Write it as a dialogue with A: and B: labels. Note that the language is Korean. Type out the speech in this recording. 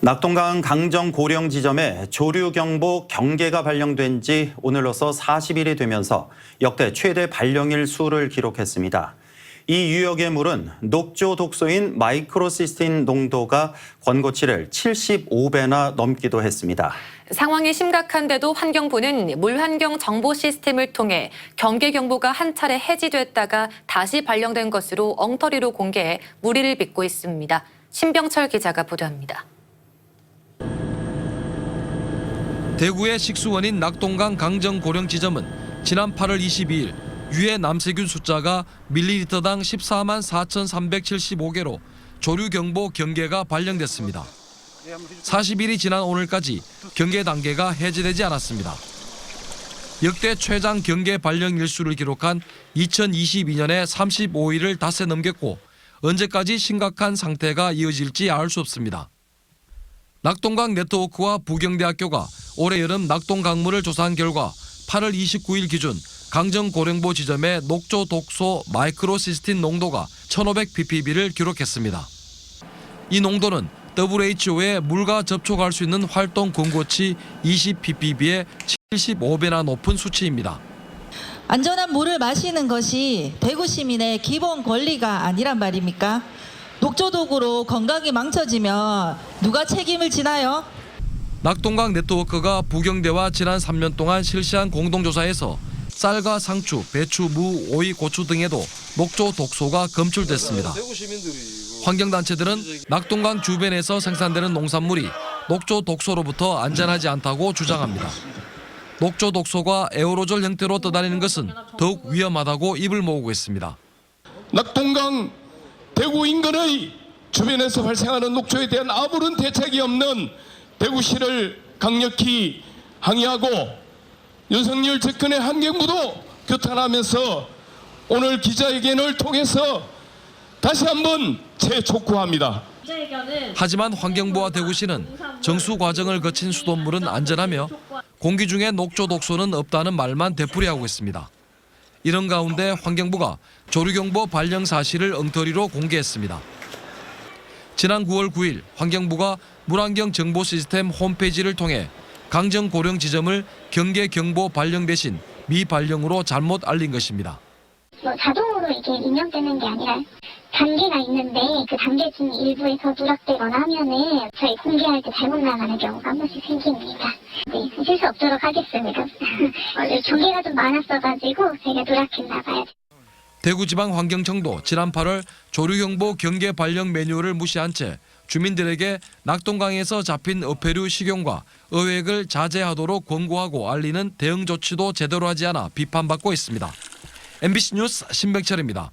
A: 낙동강 강정 고령 지점에 조류 경보 경계가 발령된 지 오늘로써 40일이 되면서 역대 최대 발령일 수를 기록했습니다. 이 유역의 물은 녹조 독소인 마이크로시스틴 농도가 권고치를 75배나 넘기도 했습니다.
B: 상황이 심각한데도 환경부는 물환경 정보 시스템을 통해 경계 경보가 한 차례 해지됐다가 다시 발령된 것으로 엉터리로 공개해 무리를 빚고 있습니다. 신병철 기자가 보도합니다.
C: 대구의 식수원인 낙동강 강정 고령 지점은 지난 8월 22일 유해 남세균 숫자가 밀리리터당 14만 4,375개로 조류 경보 경계가 발령됐습니다. 40일이 지난 오늘까지 경계 단계가 해제되지 않았습니다. 역대 최장 경계 발령 일수를 기록한 2022년에 35일을 닷새 넘겼고 언제까지 심각한 상태가 이어질지 알 수 없습니다. 낙동강 네트워크와 부경대학교가 올해 여름 낙동 강물을 조사한 결과 8월 29일 기준 강정 고령보 지점의 녹조 독소 마이크로시스틴 농도가 1,500ppb를 기록했습니다. 이 농도는 WHO의 물과 접촉할 수 있는 활동 권고치 20ppb의 75배나 높은 수치입니다.
D: 안전한 물을 마시는 것이 대구 시민의 기본 권리가 아니란 말입니까? 녹조독으로 건강이 망쳐지면 누가 책임을 지나요?
C: 낙동강 네트워크가 부경대와 지난 3년 동안 실시한 공동조사에서 쌀과 상추, 배추, 무, 오이, 고추 등에도 녹조 독소가 검출됐습니다. 환경단체들은 낙동강 주변에서 생산되는 농산물이 녹조 독소로부터 안전하지 않다고 주장합니다. 녹조 독소가 에어로졸 형태로 떠다니는 것은 더욱 위험하다고 입을 모으고 있습니다.
E: 낙동강 대구 인근의 주변에서 발생하는 녹조에 대한 아무런 대책이 없는 대구시를 강력히 항의하고 윤석열 집권의 환경부도 규탄하면서 오늘 기자회견을 통해서 다시 한번 재촉구합니다.
C: 하지만 환경부와 대구시는 정수 과정을 거친 수돗물은 안전하며 공기 중에 녹조 독소는 없다는 말만 되풀이하고 있습니다. 이런 가운데 환경부가 조류경보 발령 사실을 엉터리로 공개했습니다. 지난 9월 9일 환경부가 물환경 정보 시스템 홈페이지를 통해 강정 고령 지점을 경계 경보 발령 대신 미발령으로 잘못 알린 것입니다.
F: 뭐 자동으로 이게 입력되는 게 아니라 단계가 있는데 그 단계 중 일부에서 누락되거나 하면은 저희 공개할 때 잘못 나가는 경우가 한 번씩 생깁니다. 네, 실수 없도록 하겠습니다. 원래 경계가 좀 많았어가지고 제가 누락했나 봐요.
C: 대구지방환경청도 지난 8월 조류경보 경계 발령 매뉴얼을 무시한 채 주민들에게 낙동강에서 잡힌 어패류 식용과 어획을 자제하도록 권고하고 알리는 대응 조치도 제대로 하지 않아 비판받고 있습니다. MBC 뉴스 신백철입니다.